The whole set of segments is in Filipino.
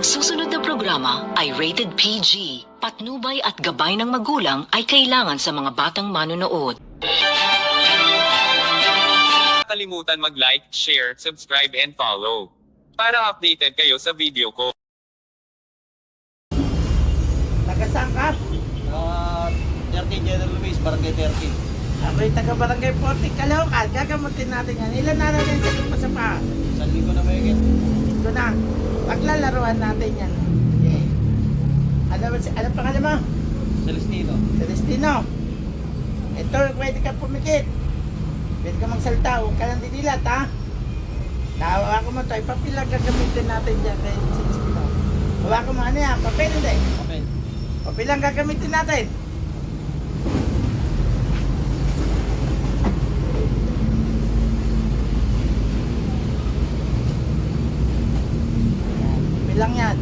Ang susunod na programa ay rated PG. Patnubay at gabay ng magulang ay kailangan sa mga batang manonood. kalimutan mag-like, share, subscribe and follow. Para updated kayo sa video ko. Tagasang ka? Ah, 30 General Luis, Barangay 30. Ako'y taga Barangay 40, Caloocan. Gagamutin natin yan. Ilan na yung sakit mo sa paa? Isang linggo na mahigit. Ito na. Paglalaruan natin yan. Okay. Ano, ano pangalan mo? Celestino. Celestino. Ito, pwede ka pumikit. Pwede ka magsalta. Huwag ka lang dinilat, ha? Nahawa ko mo ito. Ipapil lang gagamitin natin dyan kay Celestino. Hawa ko mo ano yan? Papel hindi. Papel lang gagamitin natin. Yan, Papel lang yan.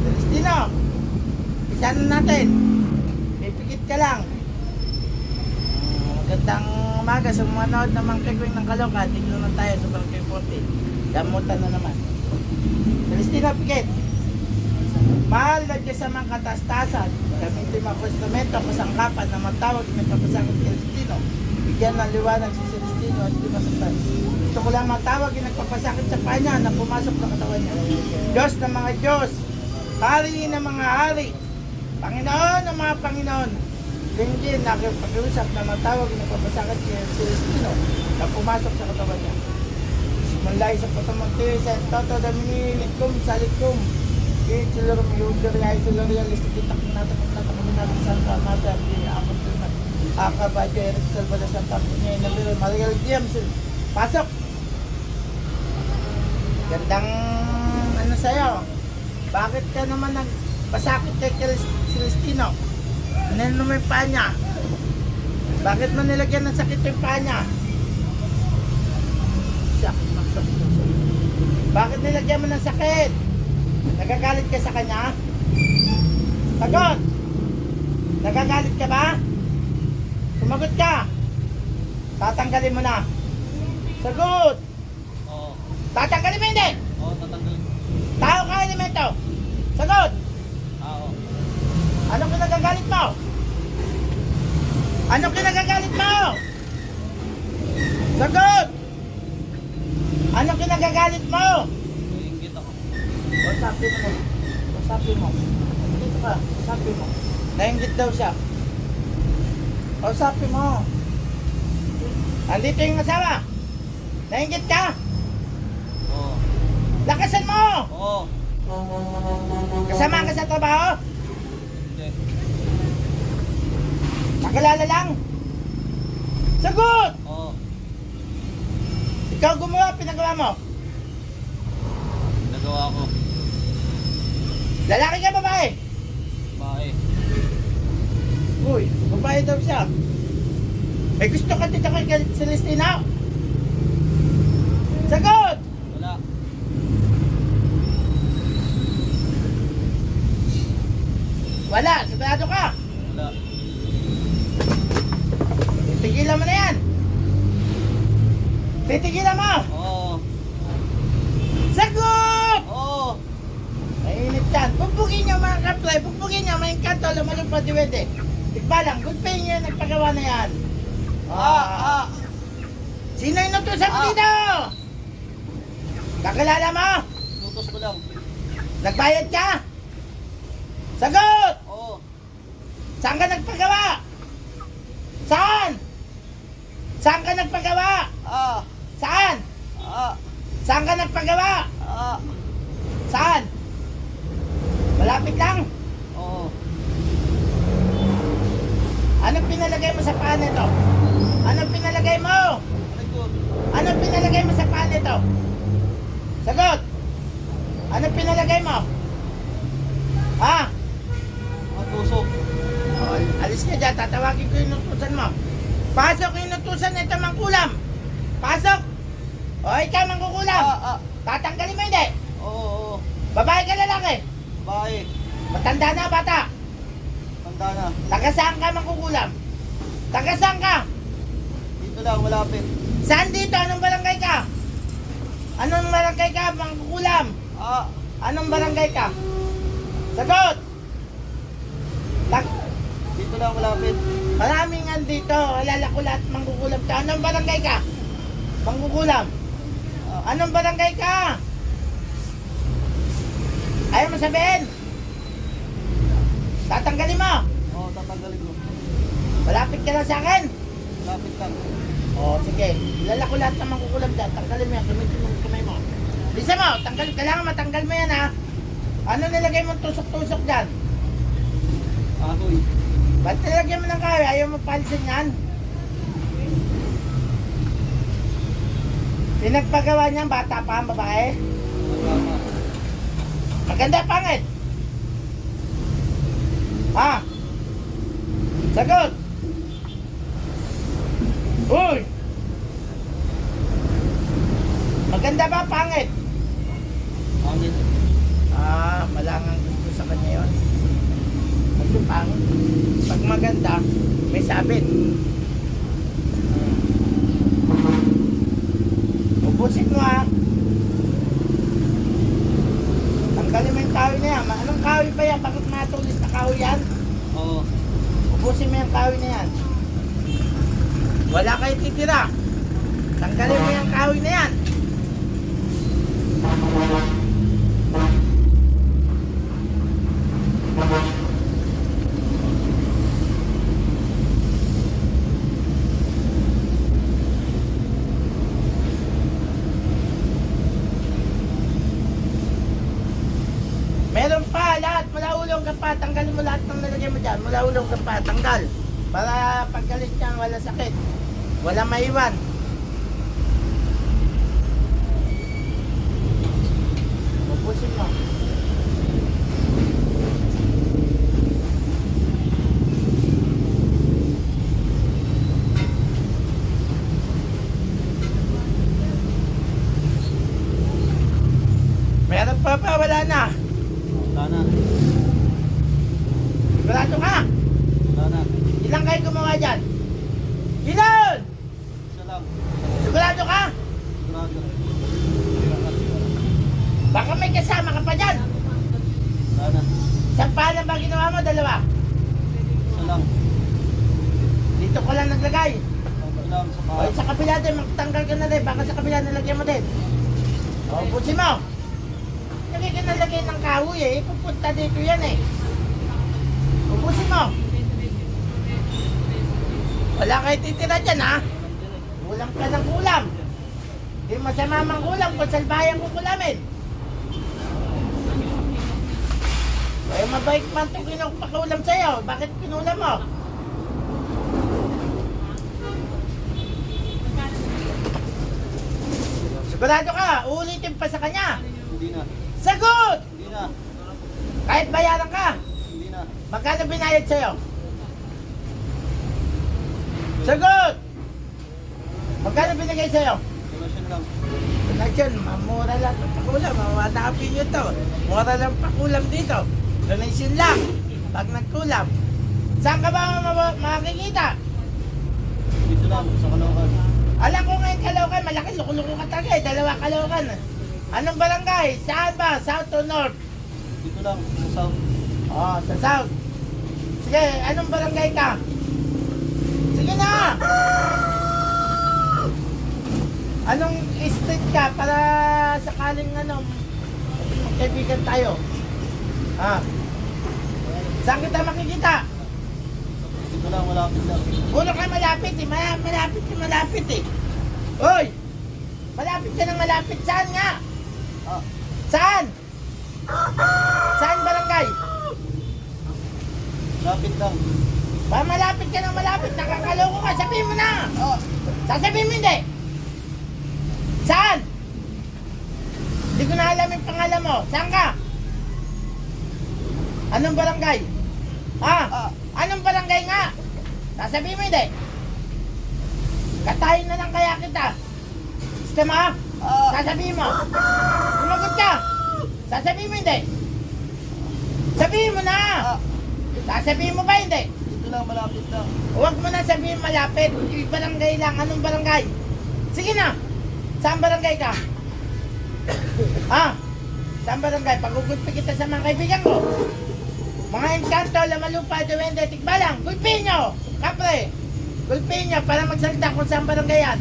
Celestino, isa na natin. Pipikit ka lang. Magandang umaga sa mga nanood ng mga kagawin ng Kaloka. Dito naman tayo sa Barangay 40. Damutan na naman. Celestino, pikit. Mahal na Diyos sa mga katastasan, gamitin mga postamento, kasangkapan na matawag ng papasakit kay Celestino. Bigyan ng liwanag si Celestino at di masaktan. Gusto ko lang matawag yung nagpapasakit sa kanya na pumasok sa katawan niya. Diyos ng mga Diyos, hari ng mga hari, Panginoon ng mga Panginoon, Linggin na pag-iusap na matawag yung nagpapasakit kay Celestino na pumasok sa katawan niya. Mulai sa patamunti sa Toto Dominikum Salikum Kaya seluruh user ay seluruh yang listrik kita kena tekan tekan kena Santa Mata di apa tuh Aka baca Erik Salvador Santa punya Maria diam sil pasok! Gandang ano sa'yo? Bakit ka naman nagpasakit kay Celes- Celestino ano naman yung paa niya? Bakit mo nilagyan ng sakit yung paa niya? Bakit nilagyan mo ng sakit? Nagagalit ka sa kanya? Sagot! Nagagalit ka ba? Sumagot ka! Tatanggalin mo na. Sagot! Oo. Tatanggalin mo hindi! Oo, tatanggal. Tao ka elemento! Sagot! Oo. Anong kinagagalit mo? Anong kinagagalit mo? Sagot! Anong kinagagalit mo? Iingit ako. Usapin mo. Usapin mo. Dito ka. Usapin mo. Nainggit daw siya. Usapin mo. Andito yung asawa. Nainggit ka? Oo. Lakasan mo! Oo. Kasama ka sa trabaho? Hindi. Nakalala lang? Sagot! Oo. Ikaw gumawa, pinagawa mo. Nagawa ko. Lalaki ka babae? Uy, babae daw siya. May gusto ka dito kay Celestina? Sagot! Wala. Wala, sigurado ka. Wala. Titigilan mo na yan. Titigilan mo. Oo. Sagot! Oo. Mainit yan. Bugbugin niyo mga kaplay. Bugbugin niyo. May kanto. Lumalong pa diwede. Tikba lang. Good pay niyo nagpagawa na yan. Ah, ah. Sino yung nutusan mo Ah. dito? Kakilala mo? Tutos ko lang. Nagbayad ka? Sagot! Oo. Saan ka nagpagawa? Saan? Saan ka nagpagawa? Ah. Saan? Ah. Saan ka nagpagawa? Ah. Saan? Malapit lang. Oo. Anong pinalagay mo sa paa nito? Anong pinalagay mo? Ano? Anong pinalagay mo sa paa nito? Sagot! Anong pinalagay mo? Ha? Mga tusok. Oh, alis ka dyan, tatawagin ko yung nutusan mo. Pasok yung nutusan nito mangkulam. Pasok! O, ikaw mangkukulam. Ah, ah. Tatanggalin mo hindi. Oo, oo. Babae ka lalaki. Bae. Matanda na bata. Tanda na. Taga saan ka mangkukulam? Taga saan ka? Dito lang, malapit. Saan dito? Anong barangay ka? Anong barangay ka mangkukulam? Ah. Anong barangay ka? Sagot! Tak Dito lang malapit. Maraming andito. Alala ko lahat manggugulam ka. Anong barangay ka? Manggugulam. Oh, anong barangay ka? Ayaw mo sabihin? Tatanggalin mo. Malapit ka lang sa akin. Malapit lang. Oo, sige. Alala ko lahat ng manggugulam dyan. Tanggalin mo yan. Gamitin mo kamay mo. Bisa mo. Tanggal. Kailangan matanggal mo yan ha. Ano nilagay mo tusok-tusok dyan? Ahoy. Ba't nilagyan mo ng kahoy? Ayaw mo palisin yan? Pinagpagawa niyan, bata pa ang babae. Tama. Maganda pangit. Ha? Sagot. Uy! Maganda ba pangit? Angin. Ah, malangang gusto sa kanya yun. Kasi pangit. Pag maganda, may sabit. Ubusin mo ha. Tanggalin mo yung kahoy na yan. Anong kahoy ba yan? Bakit matulis na kahoy yan? Oo. Ubusin mo yung kahoy na yan. Wala kayo titira. Tanggalin mo yung kahoy na yan. Meron pa, lahat, mula ulong ka pa, tanggalin mo lahat ng nilagay mo dyan, mula ulong ka pa, tanggal. Para pagkalit niyan, wala sakit. Wala maiwan. Ubusin mo. Meron pa pa, wala na. Wala na. Sigurado ka. Wala na. Ilang kayo gumawa dyan? Ilan? Isa lang. Sigurado ka? Sigurado. Baka may kasama ka pa dyan. Wala na. Isang ginawa mo? Dalawa. Isa lang. Dito ko lang naglagay. Isa lang sa O sa kabila din, magtanggal ka na rin. Baka sa kabila nalagyan mo din. O, pusin mo. Lagay ka nalagay ng kahoy eh. Pupunta dito yan eh. Ubusin mo. Wala kayo titira dyan ha. Kulam ka ng kulam. Hindi masama mang kulam kung salbayan ko Kaya mabait man itong kinupakulam sa'yo. Bakit kinulam mo? Sigurado ka, uulitin pa sa kanya. Hindi na. Sagot! Hindi na. Kahit bayaran ka, Hindi na. magkano binayad sa'yo? Sagot! Magkano binigay sa'yo? Donation lang. Donation, mamura lang ang pakulam. Mawanapin nyo to. Mura lang pakulam dito. Donation lang. Pag nagkulam. Saan ka ba ma- makikita? Dito lang. Sa Caloocan. Alam ko ngayon Caloocan, malaki loko-loko ka talaga eh. Dalawa Caloocan. Anong barangay? Saan ba? South o North? Dito lang. Sa South. Oh, sa South. Sige, anong barangay ka? Sige na! Anong street ka para sakaling ano, magkaibigan tayo? Ha? Saan kita makikita? Dito lang. Malapit lang. Ulo ka malapit eh. Mala- Malapit ka malapit eh. Hoy! Malapit ka ng malapit. Saan nga? Ah. Saan? Saan barangay? Malapit lang. Ba malapit ka ng malapit, nakakaloko ka, sabihin mo na! Oh. Sasabihin mo hindi! Saan? Hindi ko na alam yung pangalan mo. Saan ka? Anong barangay? Ha? Anong barangay nga? Sasabihin mo hindi? Katayin na lang kaya kita. Gusto mo? Sasabihin mo. Sumagot ka. Sasabihin mo hindi? Sabihin mo na! Sasabihin mo ba hindi? Dito lang. Malapit lang. Huwag mo na sabihin malapit. Barangay lang. Anong barangay? Sige na. Saan barangay ka? ha? Saan barangay? Pagugulpi kita sa mga kaibigan ko. Mga engkanto, lamalupa, duwende, tikbalang. Gulpin nyo! Kapre! Gulpin nyo para magsalita kung saan barangay yan.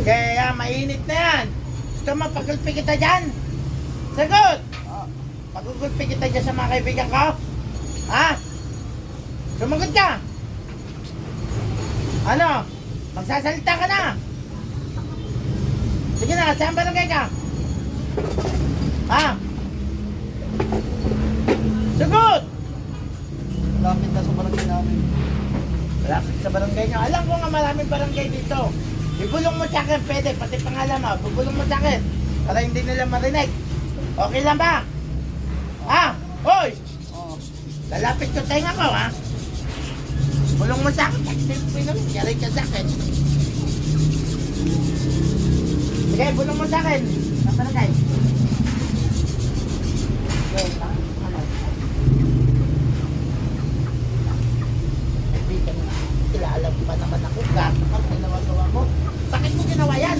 Kaya mainit na yan. Gusto mo pagulpi kita dyan? Sagot! Pagugulpi kita dyan sa mga kaibigan ko? Ha? Sumagot ka! Ano? Magsasalita ka na! Sige na, saan barangay ka? Ha? Sagot! Lapit na sa barangay namin. Malapit sa barangay nyo. Alam ko nga maraming barangay dito. Ibulong mo sa akin, pwede, pati pangalan mo. Bubulong mo sa akin. Para hindi nila marinig. Okay lang ba? Ha? Hoy! Lalapit ko tenga ko, ha? Bulong mo sa akin. Pagsimpi naman, yari ka sa akin. Sige, bulong mo sa akin. Saan barangay? Okay, ha? Ano? Kaibigan mo. Sila alam pa naman ako. Gato ka, ginawa-gawa mo. Bakit mo ginawa yan?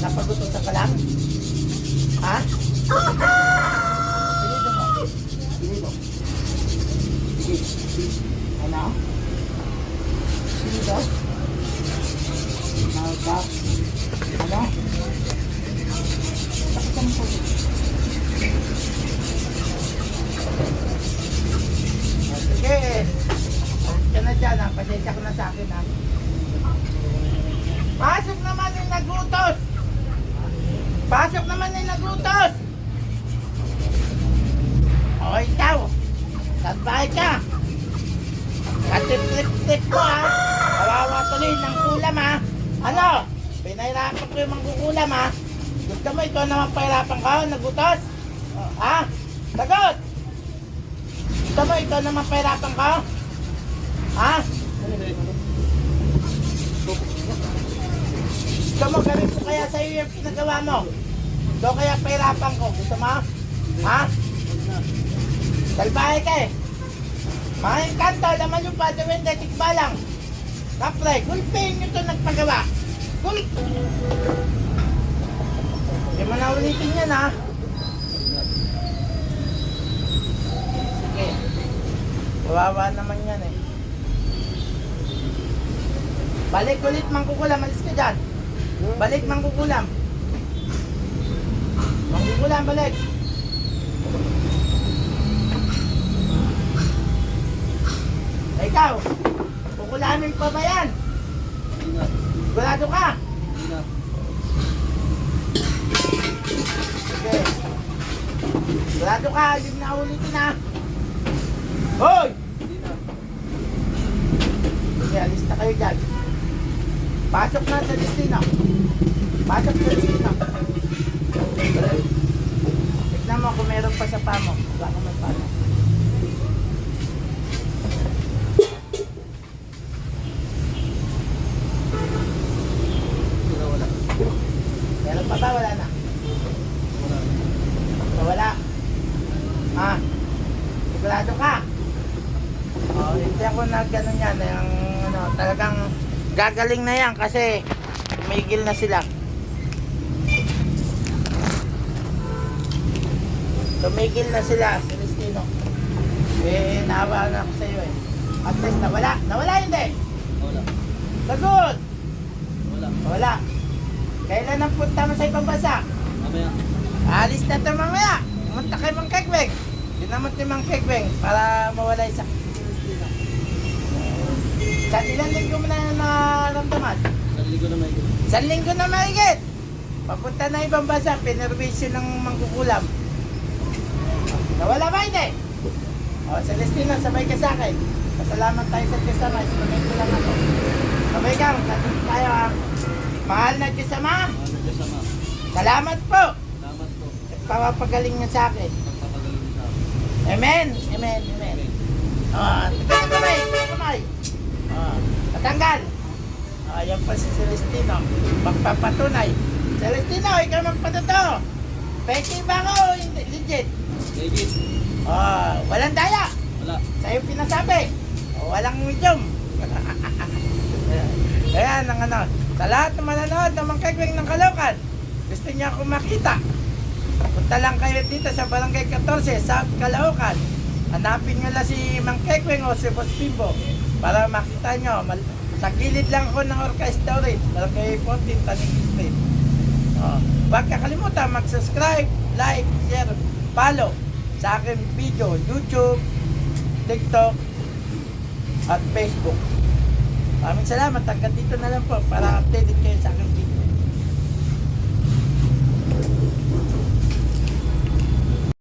Napagutusan ka lang? Ha? Sinido mo. Sinido. Sige. Ano? Sinido. Malba. Ano? Bakit ang po? Sige. Ka na dyan, ha? Pasensya ko na sa akin, ha? Pasok naman yung nagutos! Pasok naman yung nagutos! O ikaw, sabay ka! Katip-tip-tip ko ha! Kawawa tuloy ng kulam ha! Ano? Pinahirapan ko yung mangkukulam ha! Gusto mo ikaw naman pahirapan ka? Nagutos? Ha? Sagot! Gusto mo ikaw naman pahirapan ka? Ha? Gusto mo gawin ko kaya sa'yo yung pinagawa mo? Doon kaya pahirapan ko. Gusto mo? Ha? Salbahe ka eh. Mga engkanto, laman yung pa, duwende, tikbalang. Kapre, gulpin nyo to nagpagawa. Gul... Hindi mo na ulitin yan ha. Sige. Kawawa naman yan eh. Balik ulit mangkukulam, alis ka dyan. Balik mangkukulam. Mangkukulam, balik. Ikaw, kukulamin pa ba yan? Sigurado ka? Sige. Sigurado ka, hindi na ulitin ha. Hoy! Sige, alis na kayo dyan. Pasok na sa destino. Pasok sa destino. Tignan mo kung meron pa sa pamo. Wala ka may pamo. Meron pa ba? Wala na. Wala. Wala. Ha? Sigurado ka? Oh, hindi ako na ganun yan. Yung, ano, talagang gagaling na yan kasi umigil na sila. Tumigil na sila, Celestino. Eh, naawa na ako sa iyo eh. At least nawala. Nawala hindi. Wala. Sagot! Wala. Wala. Kailan ang punta mo sa ibang bansa? Mamaya. Alis na ito mamaya. Pumunta kay Mang Kekweng. Dinamot ni Mang Kekweng para mawala ni Celestino. Sa ilang linggo mo na naramdaman? Sa ligo na may Sa linggo na mahigit. Papunta na ibang bansa, pinerwisyo ng mangkukulam. Nawala ba hindi? O, Celestino, sabay ka sa akin. Pasalamat tayo sa Diyos Ama. Sabay ko lang ako. Sabay ka, magkatid tayo ha. Mahal na Diyos Ama. Ano Diyos Ama. Salamat po. Salamat po. Nagpapagaling niya sa akin. Pagpapagaling sa akin. Amen. Amen. Amen. Ah, tignan ang kamay. Kamay. Ah, patanggal. Yan pa si Celestino. Magpapatunay. Celestino, ikaw magpatuto. Peki ba ako? legit. Legit. Ah, walang daya. Wala. Sa'yo pinasabi. Oh, walang medium. Ayan ang ano. Sa lahat ng manonood ng mga kagwing ng Kalokan, gusto niya ako makita. Punta lang kayo dito sa Barangay 14, South Calaucan. Hanapin nyo lang si Mang Kekweng o si Boss Bimbo para makita nyo. Mal- sa gilid lang ako ng Orca Storage, Barangay 14, Tanig Street. Oh. Huwag kakalimutan mag-subscribe, like, share, follow sa aking video, YouTube, TikTok, at Facebook. Maraming salamat. Hanggang dito na lang po para updated kayo sa video.